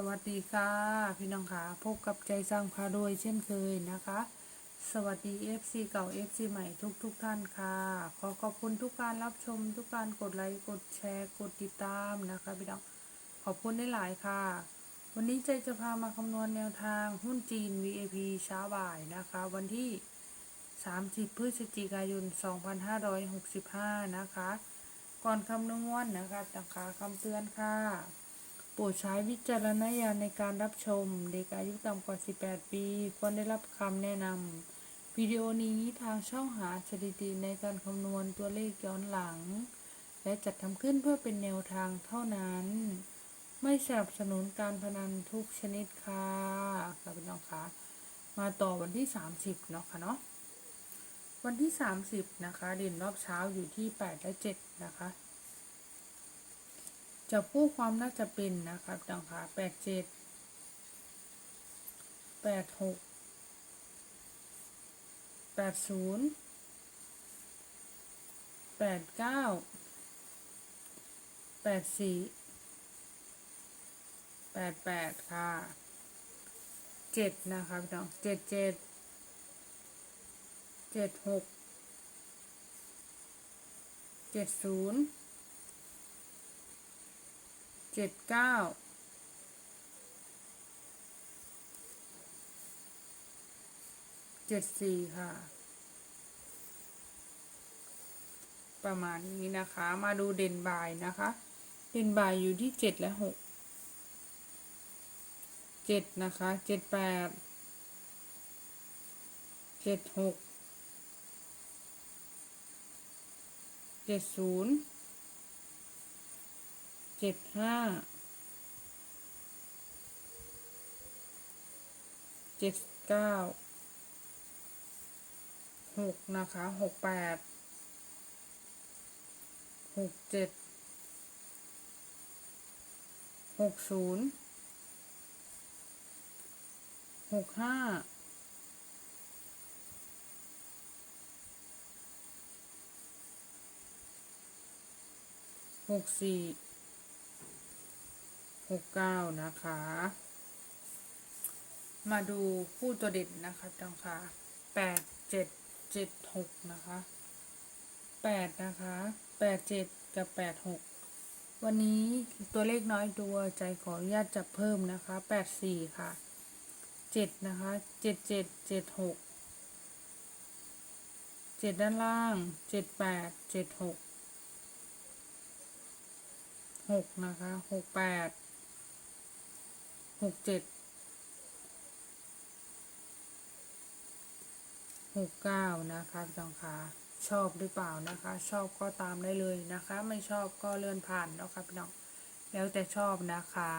สวัสดีค่ะ พี่น้องค่ะ พบกับใจสร้างพาโดยเช่นเคยนะคะ สวัสดี FC เก่า FC ใหม่ทุกทุกท่านค่ะ ขอขอบคุณทุกการรับชมทุกการกดไลค์กดแชร์กดติดตามนะคะพี่น้องขอบคุณได้หลายค่ะ วันนี้ใจจะพามาคำนวณแนวทางหุ้นจีน VAP เช้าบ่ายนะคะ วันที่ 30 พฤศจิกายน 2565 นะคะ ก่อนคำนวณนะคะตังคาคำเตือนค่ะ โปรดใช้วิจารณญาณในการรับชม เด็กอายุต่ำกว่า 18 ปี ควรได้รับคำแนะนำวิดีโอนี้ทางช่องหาสถิติในการคำนวณตัวเลขย้อนหลัง และจัดทำขึ้นเพื่อเป็นแนวทางเท่านั้น ไม่สนับสนุนการพนันทุกชนิดค่ะค่ะพี่น้องคะมาต่อวันที่ 30 เนาะค่ะเนาะวันที่ 30 นะคะเด่นรอบเช้าอยู่ที่ 8 และ 7 นะคะ จะผู้ความน่าจะเป็นนะครับดังค่ะแปดเจ็ดแปดหกแปดศูนย์แปดเก้าแปดสี่แปดแปดค่ะเจ็ดนะครับน้องเจ็ดเจ็ดเจ็ดหกเจ็ดศูนย์ เจ็ดเก้าเจ็ดสี่ค่ะ ประมาณนี้นะคะ มาดูเด่นบ่ายนะคะ เด่นบ่ายอยู่ที่เจ็ดและหกเจ็ดนะคะเจ็ดแปดเจ็ดหกเจ็ดศูนย์ จ็ดห้าเจ็ดเก้าหกนะคะหกแปดหกเจ็ดหกศูนย์หกห้าหกสี่ หกเก้านะคะ มาดูคู่ตัวเด่นนะคะจังค่ะแปดเจ็ดเจ็ดหกนะคะแปดนะคะแปดเจ็ดกับแปดหกวันนี้ตัวเลขน้อยตัวใจขออนุญาตจับเพิ่มนะคะแปดสี่ค่ะเจ็ดนะคะเจ็ดเจ็ดเจ็ดหกเจ็ดด้านล่างเจ็ดแปดเจ็ดหกหกนะคะหกแปด หกเจ็ดหกเก้านะคะพี่น้องคะชอบหรือเปล่านะคะ ชอบก็ตามได้เลยนะคะ ไม่ชอบก็เลื่อนผ่านนะครับพี่น้องแล้วแต่ชอบนะคะ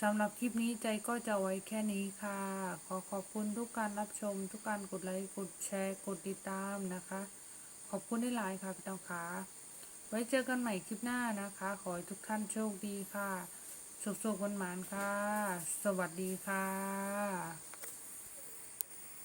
สำหรับคลิปนี้ใจก็จะไว้แค่นี้ค่ะ ขอขอบคุณทุกการรับชม ทุกการกดไลค์กดแชร์กดติดตามนะคะ ขอบคุณที่หลายค่ะพี่น้องคะไว้เจอกันใหม่คลิปหน้านะคะ ขอให้ทุกท่านโชคดีค่ะ สุขๆวันหมานค่ะ สวัสดีค่ะ